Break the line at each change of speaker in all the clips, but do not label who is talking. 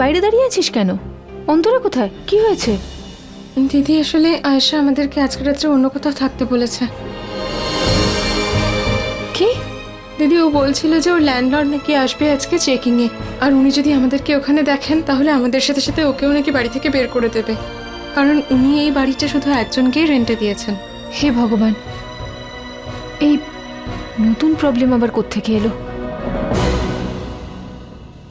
বাইরে দাঁড়িয়ে আছিস কেন? অন্তরা কোথায়? কি হয়েছে?
দিদি আসলে আয়েশা আমাদেরকে আজকে রাত্রে অন্য কোথাও থাকতে বলেছে।
কি?
দিদি ও বলছিল যে ওর ল্যান্ডলর্ড নাকি আসবে আজকে চেকিং এ আর উনি যদি আমাদেরকে ওখানে দেখেন তাহলে আমাদের সাথে সাথে ওকেও নাকি বাড়ি থেকে বের করে দেবে। কারণ উনি এই বাড়িটা শুধু একজনকেই রেন্টে দিয়েছেন।
হে ভগবান এই নতুন প্রবলেম আবার কোত্থেকে এলো?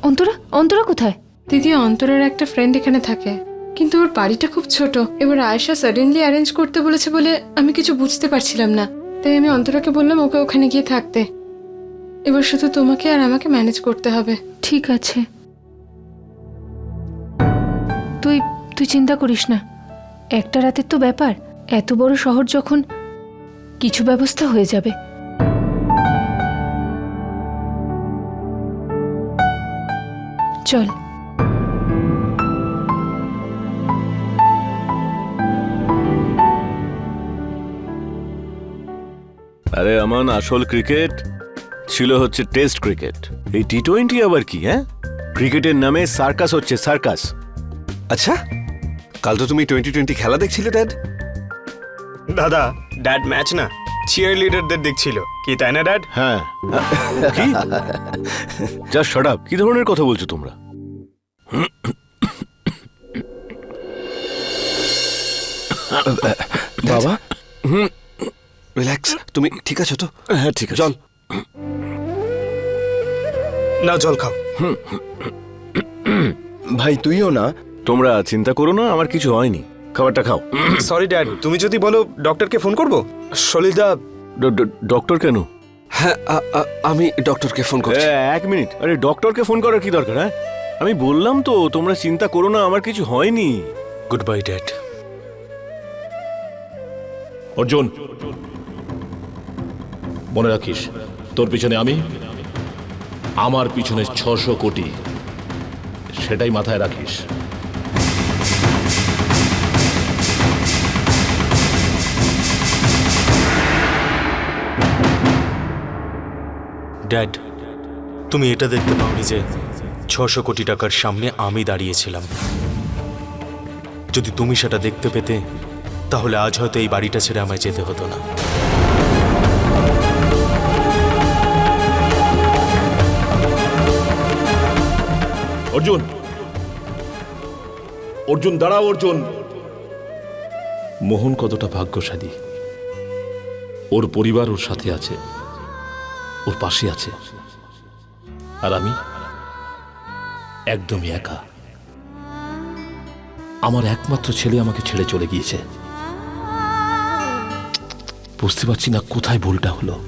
অন্তরা অন্তরা কোথায়?
দিদি অন্তরের একটা ফ্রেন্ড এখানে থাকে। কিন্তু ওর বাড়িটা খুব ছোট। এবার আয়েশা সাডেনলি অ্যারেঞ্জ করতে বলেছে বলে আমি কিছু বুঝতে পারছিলাম না। তাই আমি অন্তরাকে বললাম ওকে ওখানে গিয়ে থাকতে। এবার শুধু তোমাকে আর আমাকে ম্যানেজ করতে হবে।
ঠিক আছে। তুই তুই চিন্তা করিস না। একটা রাতের তো ব্যাপার। এত বড় শহর যখন কিছু ব্যবস্থা হয়ে যাবে। চল।
আরে আমান আসল ক্রিকেট ছিল হচ্ছে টেস্ট ক্রিকেট। এই টি টোয়েন্টি আবার কি হ্যাঁ? ক্রিকেটের নামে সার্কাস হচ্ছে সার্কাস।
আচ্ছা কাল তো তুমি টোয়েন্টি টোয়েন্টি খেলা দেখছিলে ড্যাড?
দাদা ড্যাড ম্যাচ না চিয়ার লিডারদের দেখছিল। কি তাই না ড্যাড?
হ্যাঁ। কি? যা শাট আপ কি ধরনের কথা বলছো তোমরা?
বাবা? রিল্যাক্স তুমি ঠিক আছো তো?
হ্যাঁ ঠিক আছে।
জল।
না জল খাও।
ভাই তুইও না।
তোমরা চিন্তা করো না আমার কিছু হয়নি। খাবারটা খাও।
সরি ড্যাড তুমি যদি বলো ডক্টরকে ফোন করব? সলিদা
ডক্টর কেন?
হ্যাঁ আমি ডক্টরকে ফোন করছি।
এ, এক মিনিট আরে ডক্টরকে ফোন করার কি দরকার হ্যাঁ? আমি বললাম তো তোমরা চিন্তা করো না আমার কিছু হয়নি।
Good bye dad
Arjun. মনে রাখিস, তোর পিছনে আমি, আমার পিছনে ছশো কোটি, সেটাই মাথায় রাখিস।
ড্যাড, তুমি এটা দেখতে পাওনি যে ছশো কোটি টাকার সামনে আমি দাঁড়িয়েছিলাম। যদি তুমি সেটা দেখতে পেতে, তাহলে আজ হয়তো এই বাড়িটা ছেড়ে আমায় যেতে হতো না।
অর্জুন। অর্জুন, দাঁড়াও অর্জুন। মোহন কতটা ভাগ্যশালী। ওর পরিবার ওর সাথে আছে। ওর পাশে আছে। আর আমি একদমই একা। আমার একমাত্র ছেলে আমাকে ছেড়ে চলে গিয়েছে। বুঝতে পারছি না কোথায় ভুলটা হলো।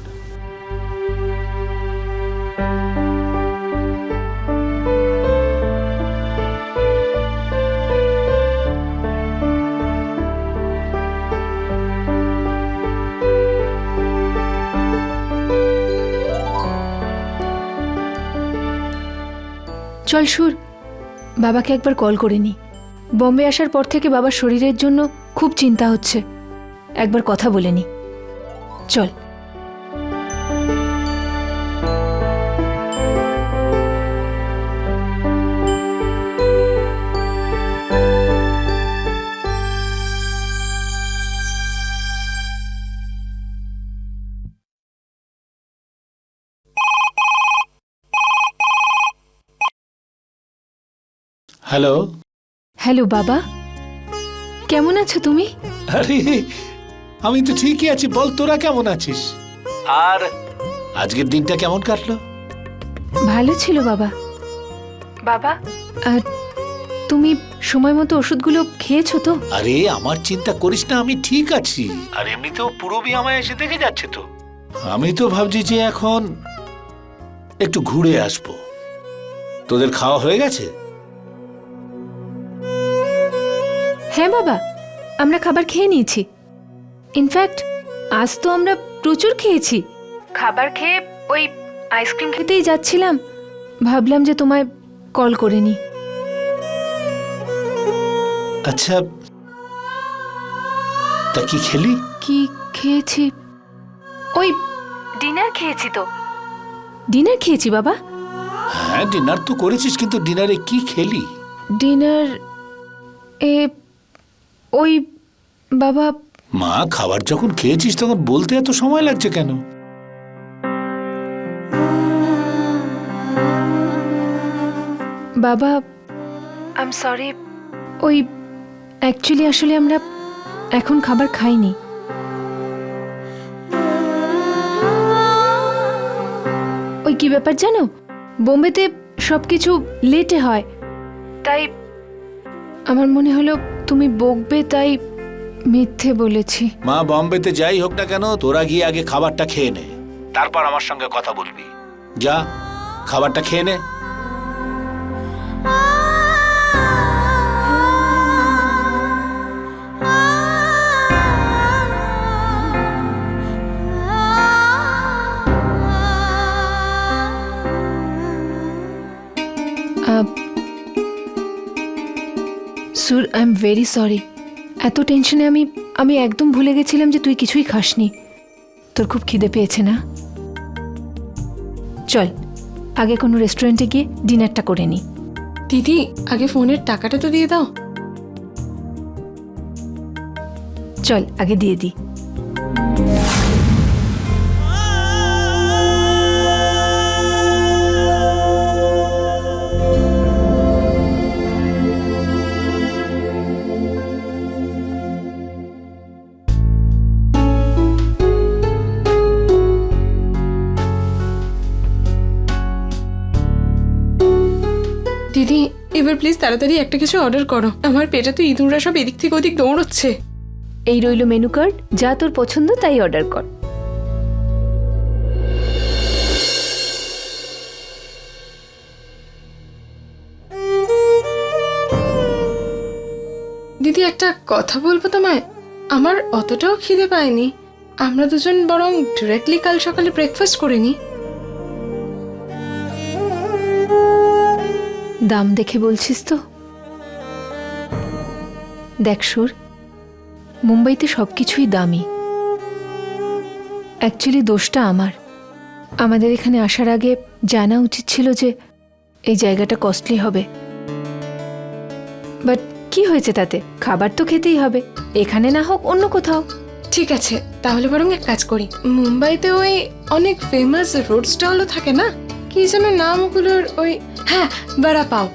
চল সুর, বাবাকে একবার কল করে নি। বম্বে আসার পর থেকে বাবার শরীরের জন্য খুব চিন্তা হচ্ছে। একবার কথা বলে নি। চল।
হ্যালো।
হ্যালো বাবা। কেমন আছো তুমি?
আরে আমি তো ঠিকই আছি বল তোরা কেমন আছিস? আর? আজকের দিনটা কেমন কাটলো?
ভালো ছিল বাবা। বাবা? আর তুমি সময় মতো ওষুধগুলো খেয়েছো তো?
আরে আমার চিন্তা করিস না আমি ঠিক আছি। আর এমনিতেও পুরবি আমায় এসে দেখে যাচ্ছে তো। আমি তো ভাবছি যে এখন একটু ঘুরে আসব। তোদের খাওয়া হয়ে গেছে?
হ্যাঁ বাবা আমরা খাবার খেয়ে নিয়েছি। ইনফ্যাক্ট আজ তো আমরা প্রচুর খেয়েছি। খাবার খেয়ে ওই আইসক্রিম খেতেই যাচ্ছিলাম। ভাবলাম যে তোমায় কল করে নি।
আচ্ছা তা কি খেলি?
কি খেয়েছি? ওই ডিনার খেয়েছি তো। ডিনার খেয়েছি বাবা।
হ্যাঁ ডিনার তো করেছিস কিন্তু ডিনারে কি খেলি?
ডিনার এ ওই বাবা
মা খাবার যখন খেয়েছিস তখন বলতে এত সময় লাগছে কেন?
বাবা আই এম সরি ওই অ্যাকচুয়ালি আসলে আমরা এখন খাবার খাইনি। ওই কি ব্যাপার জানো? বোম্বেতে সব কিছু লেটে হয়। তাই আমার মনে হলো তুমি বকবে তাই মিথ্যে বলেছি।
মা, বম্বেতে যাই হোক না কেন, তোরা গিয়ে আগে খাবারটা খেয়ে নে। তারপর আমার সঙ্গে কথা বলবি। যা, খাবারটা খেয়ে নে।
I am very sorry. এত টেনশনে আমি আমি একদম ভুলে গেছিলাম যে তুই কিছুই খাসনি। তোর খুব খিদে পেয়েছে না? চল আগে কোনো রেস্টুরেন্টে গিয়ে ডিনারটা করে নি।
দিদি আগে ফোনের টাকাটা তো দিয়ে দাও।
চল আগে দিয়ে দি।
এবার প্লিজ তাড়াতাড়ি একটা কিছু অর্ডার করো। আমার পেটে তো ইঁদুররা সব এদিক থেকে ওদিক দৌড়চ্ছে।
এই রইল মেনু কার্ড যা তোর পছন্দ তাই অর্ডার কর।
দিদি একটা কথা বলব তোমায়? আমার অতটাও খিদে পায়নি। আমরা দুজন বরং ডিরেক্টলি কাল সকালে ব্রেকফাস্ট করে নিই।
দাম দেখে বলছিস তো? দেখ সুর, মুম্বাইতে সব কিছুই দামি। অ্যাকচুয়ালি দোষটা আমার। আমাদের এখানে আসার আগে জানা উচিত ছিল যে এই জায়গাটা কস্টলি হবে। বাট কি হয়েছে তাতে? খাবার তো খেতেই হবে। এখানে না হোক অন্য কোথাও।
ঠিক আছে, তাহলে বরং এক কাজ করি। মুম্বাইতে ওই অনেক ফেমাস রোড স্টলও থাকে না? কি যেন নাম ওগুলোর ওই হ্যাঁ বড়া পাও।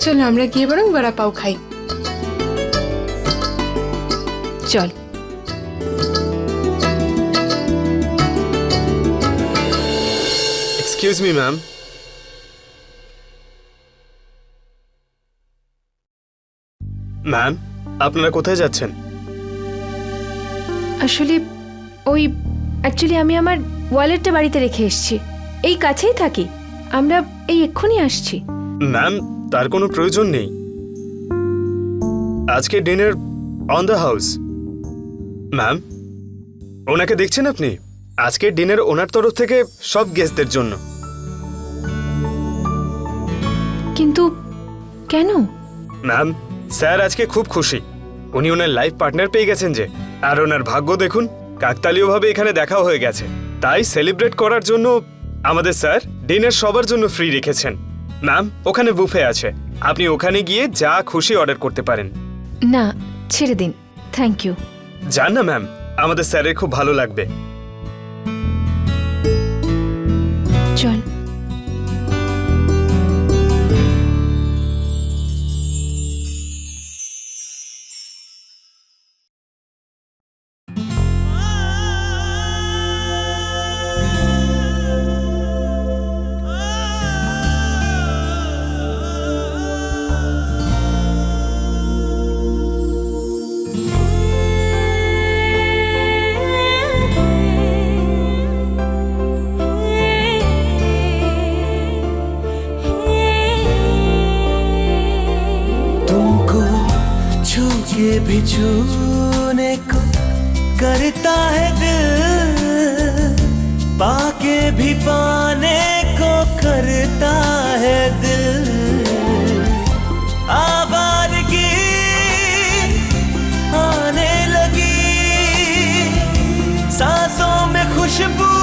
চলো আমরা গিয়ে বরং বড়া পাও খাই।
চল।
এক্সকিউজ মি ম্যাম ম্যাম আপনারা কোথায় যাচ্ছেন?
আসলে ওই অ্যাকচুয়ালি আমি আমার ওয়ালেটটা বাড়িতে রেখে এসেছি। এই কাছেই থাকি। আমরা এই এক্ষুনি আসছি।
ম্যাম তার কোনো প্রয়োজন নেই। আজকে dinner on the house. Ma'am ওনাকে দেখছেন আপনি? আজকে ডিনার ওনার তরফ থেকে সব গেস্টদের জন্য।
কিন্তু কেন?
ম্যাম স্যার আজকে খুব খুশি। উনি ওনার লাইফ পার্টনার পেয়ে গেছেন যে। আর ওনার ভাগ্য দেখুন কাকতালীয়ভাবে এখানে দেখা হয়ে গেছে। তাই সেলিব্রেট করার জন্য আমাদের স্যার ডিনার সবার জন্য ফ্রি রেখেছেন। ম্যাম ওখানে বুফে আছে। আপনি ওখানে গিয়ে যা খুশি অর্ডার করতে পারেন।
না ছেড়ে দিন। Thank you.
জান না ম্যাম। আমাদের স্যারের খুব ভালো লাগবে।
是
不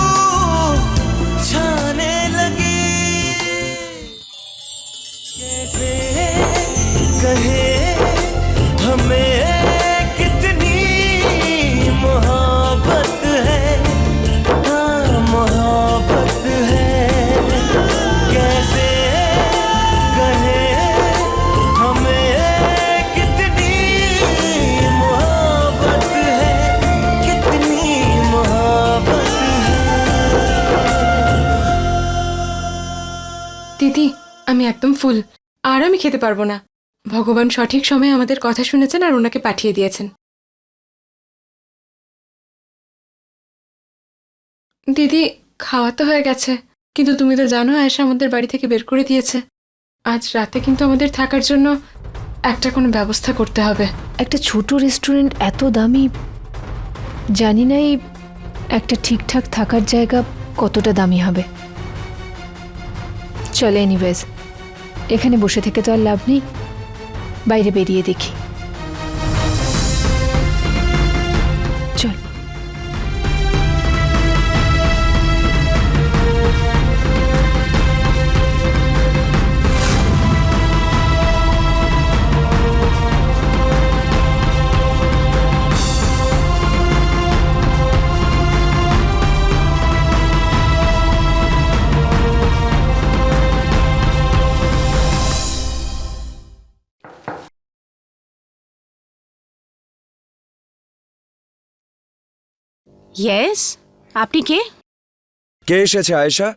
আমি একদম ফুল। আর আমি খেতে পারব না। ভগবান সঠিক সময়ে আমাদের কথা শুনেছেন আর ওনাকে পাঠিয়ে দিয়েছেন। দিদি, খাওয়া তো হয়ে গেছে। কিন্তু তুমি তো জানো, আয়েশা আমাদের বাড়ি থেকে বের করে দিয়েছে। আজ রাতে কিন্তু আমাদের থাকার জন্য একটা কোনো ব্যবস্থা করতে হবে।
একটা ছোট রেস্টুরেন্ট এত দামি, জানি না এই একটা ঠিকঠাক থাকার জায়গা কতটা দামি হবে। চলে এনিওয়েজ এখানে বসে থেকে তো আর লাভ নেই। বাইরে বেরিয়ে দেখি।
ইয়েস আপনি কে?
কে এসেছে আয়েশা?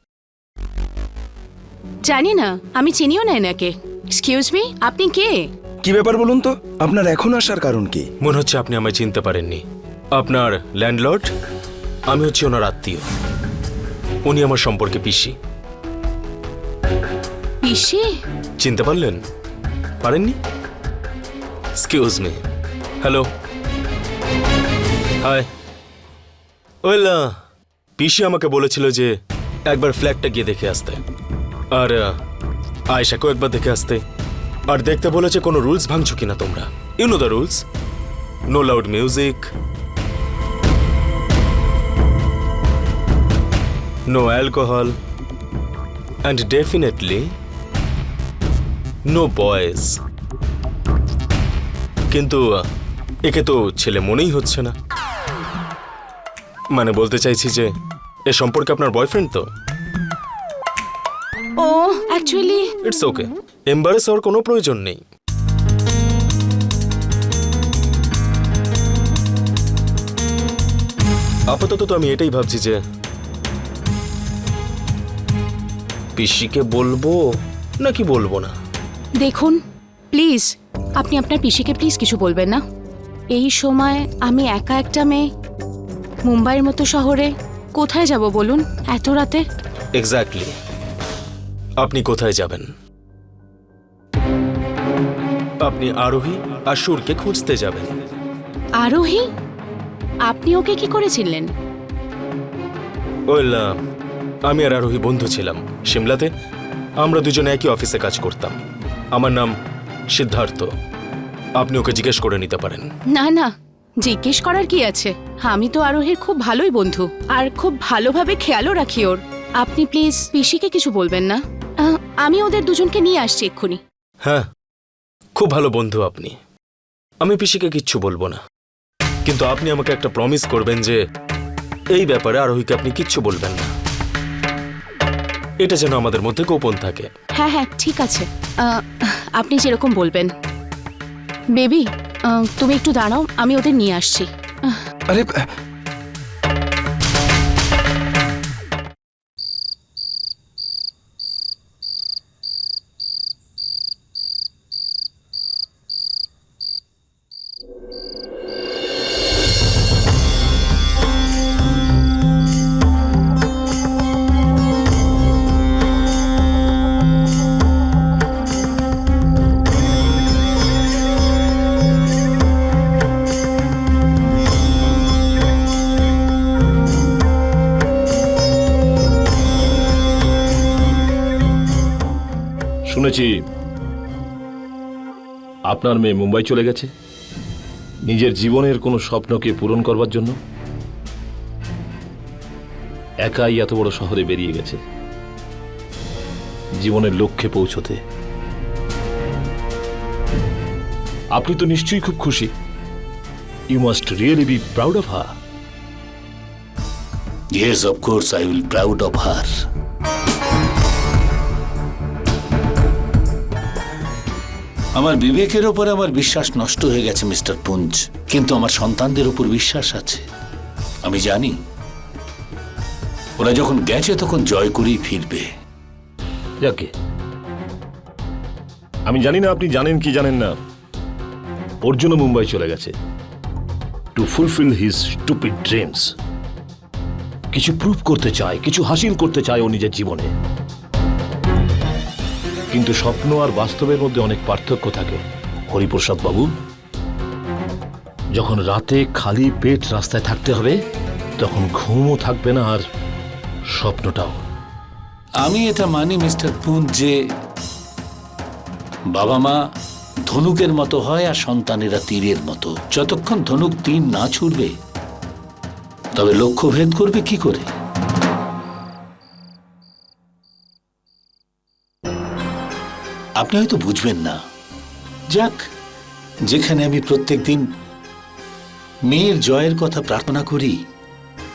জানি না আমি চিনিও না এনাকে। এক্সকিউজ মি আপনি কে?
কি ব্যাপার বলুন তো? আপনার এখন আসার কারণ কি?
মনে হচ্ছে আপনি আমায় চিনতে পারেননি। আপনার ল্যান্ডলর্ড? আমি হচ্ছি ওনার আত্মীয়। উনি আমার সম্পর্কে পিসি।
পিসি?
চিনতে পারলেন? পারেননি? Excuse me hello hi well, পিসি আমাকে বলেছিল যে একবার ফ্ল্যাটটা গিয়ে দেখে আসতে। আর আয়েশাকেও একবার দেখে আসতে। আর দেখতে বলেছে কোনো রুলস ভাঙছো কিনা তোমরা? You know the rules no loud music no alcohol and definitely no boys কিন্তু একে তো ছেলে মনেই হচ্ছে না। মানে বলতে চাইছি যে এ সম্পর্কে আপনার বয়ফ্রেন্ড তো?
ও অ্যাকচুয়ালি
ইটস ওকে এম্বারেস হওয়ার কোনো প্রয়োজন নেই। আপাতত তো আমি এটাই ভাবছি যে পিসিকে বলব নাকি বলব না?
দেখুন প্লিজ আপনি আপনার পিসিকে প্লিজ কিছু বলবেন না। এই সময় আমি একা একটা মেয়ে মুম্বাইয়ের মতো শহরে কোথায় যাব বলুন? এত রাতে?
এক্স্যাক্টলি আপনি কোথায় যাবেন? আপনি আরোহী আর সুরকে খুঁজতে যাবেন।
আরোহী? আপনি ওকে কি করেছিলেন
ওয়েল আমি আর আরোহী বন্ধু ছিলাম সিমলাতে। আমরা দুজনে একই অফিসে কাজ করতাম। আমার নাম সিদ্ধার্থ। আপনি ওকে জিজ্ঞেস করে নিতে পারেন।
না না জিজ্ঞেস করার কি আছে? আমি তো আরোহীর খুব ভালোই বন্ধু আর খুব ভালোভাবে খেয়ালও রাখি ওর। আপনি প্লিজ পিসিকে কিছু বলবেন না? আহ, আমি ওদের দুজনকে নিয়ে আসছি এক্ষুনি।
হ্যাঁ খুব ভালো বন্ধু আপনি। আমি পিসিকে কিচ্ছু বলব না। কিন্তু আপনি আমাকে একটা প্রমিস করবেন যে এই ব্যাপারে আরোহীকে আপনি কিচ্ছু বলবেন না। এটা যেন আমাদের মধ্যে গোপন থাকে।
হ্যাঁ হ্যাঁ ঠিক আছে। আহ, আপনি যেরকম বলবেন। বেবি তুমি একটু দাঁড়াও আমি ওদের নিয়ে আসছি।
আরে
আপনার মেয়ে মুম্বাই চলে গেছে? নিজের জীবনের কোনো স্বপ্নকে পূরণ করবার জন্য? একাই এত বড় শহরে বেরিয়ে গেছে। জীবনের লক্ষ্যে পৌঁছতে। আপনি তো নিশ্চয়ই খুব খুশি। You must really be proud of her
Yes, of course, I will proud of her. আমার বিবেকের ওপর আমার বিশ্বাস নষ্ট হয়ে গেছে, মিস্টার পুঞ্জ। কিন্তু আমার সন্তানদের উপর বিশ্বাস আছে। আমি জানি, ওরা যখন গেছে তখন জয় করেই ফিরবে।
আমি জানি না আপনি জানেন কি জানেন না। ওর জন্য মুম্বাই চলে গেছে। To fulfil his stupid dreams কিছু প্রুভ করতে চায়, কিছু হাসিল করতে চায় ও নিজের জীবনে। কিন্তু স্বপ্ন আর বাস্তবের মধ্যে অনেক পার্থক্য থাকে। হরিপ্রসাদ বাবু, যখন রাতে খালি পেট রাস্তায় থাকতে হবে, তখন ঘুমও থাকবে না আর স্বপ্নটাও।
আমি এটা মানি, মিস্টার পুন, যে বাবা মা ধনুকের মতো হয় আর সন্তানেরা তীরের মতো। যতক্ষণ ধনুক তীর না ছুড়বে, তবে লক্ষ্য ভেদ করবে কি করে? আপনি হয়তো বুঝবেন না। যাক, যেখানে আমি প্রত্যেক দিন মেয়ের জয়ের কথা প্রার্থনা করি,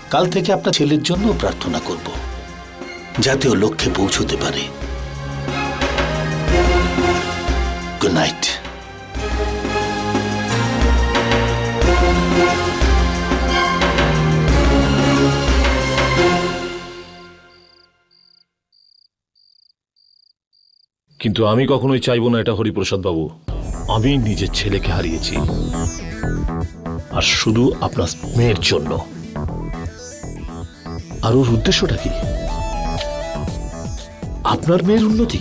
কাল থেকে আপনার ছেলের জন্য প্রার্থনা করব, যাতে ও লক্ষ্যে পৌঁছতে পারে। গুড নাইট
কিন্তু আমি কখনোই চাইব না এটা হরিপ্রসাদ বাবু। আমি নিজের ছেলেকে হারিয়েছি। আর শুধু আপনার মেয়ের জন্য। আর ওর উদ্দেশ্যটা কি? আপনার মেয়ের উন্নতি?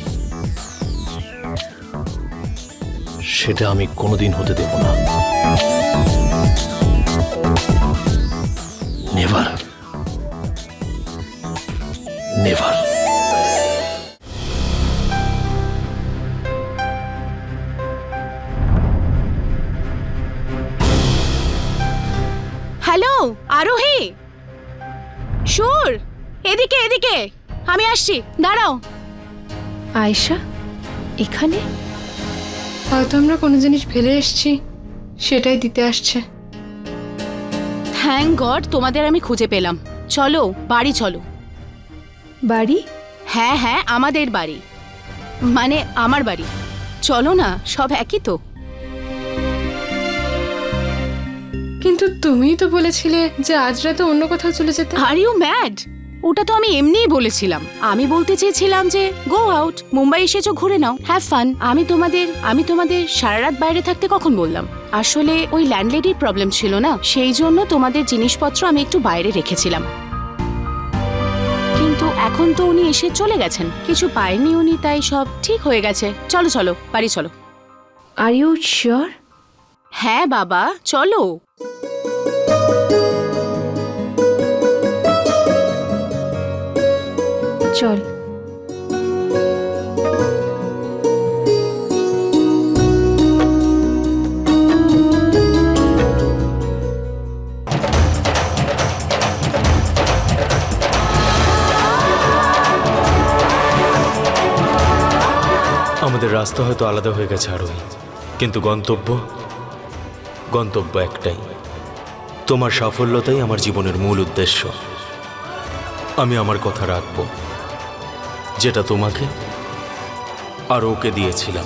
সেটা আমি কোনোদিন হতে দেব না। নেভার। নেভার।
আরোহী! সুর! এদিকে এদিকে! আমি আসছি দাঁড়াও।
আয়েশা এখানে?
হয়তো আমরা কোনো জিনিস ফেলে এসেছি সেটাই দিতে আসছে।
থ্যাংক গড তোমাদের আমি খুঁজে পেলাম। চলো বাড়ি চলো।
বাড়ি?
হ্যাঁ হ্যাঁ আমাদের বাড়ি। মানে আমার বাড়ি। চলো না সব একই তো।
কিন্তু তুমিই তো বলেছিলে যে আজ রাতে অন্য কোথাও চলে যেতে।
আর ইউ ম্যাড ওটা তো আমি এমনিই বলেছিলাম। আমি বলতে চেয়েছিলাম যে গো আউট মুম্বাই এসেছ ঘুরে নাও হ্যাভ ফান আমি তোমাদের আমি তোমাদের সারা রাত বাইরে থাকতে কখন বললাম? আসলে ওই ল্যান্ডলেডির প্রবলেম ছিল না সেই জন্য তোমাদের জিনিসপত্র আমি একটু বাইরে রেখেছিলাম। কিন্তু এখন তো উনি এসে চলে গেছেন। কিছু পায়নি উনি তাই সব ঠিক হয়ে গেছে। চলো চলো বাড়ি চলো।
আর ইউ শিওর
হ্যাঁ বাবা চলো।
চল।
আমাদের রাস্তা হয়তো আলাদা হয়ে গেছে আরোহী। কিন্তু গন্তব্য গন্তব্য একটাই। তোমার সাফল্যতাই আমার জীবনের মূল উদ্দেশ্য। আমি আমার কথা রাখব, যেটা তোমাকে আর ওকে দিয়েছিলাম।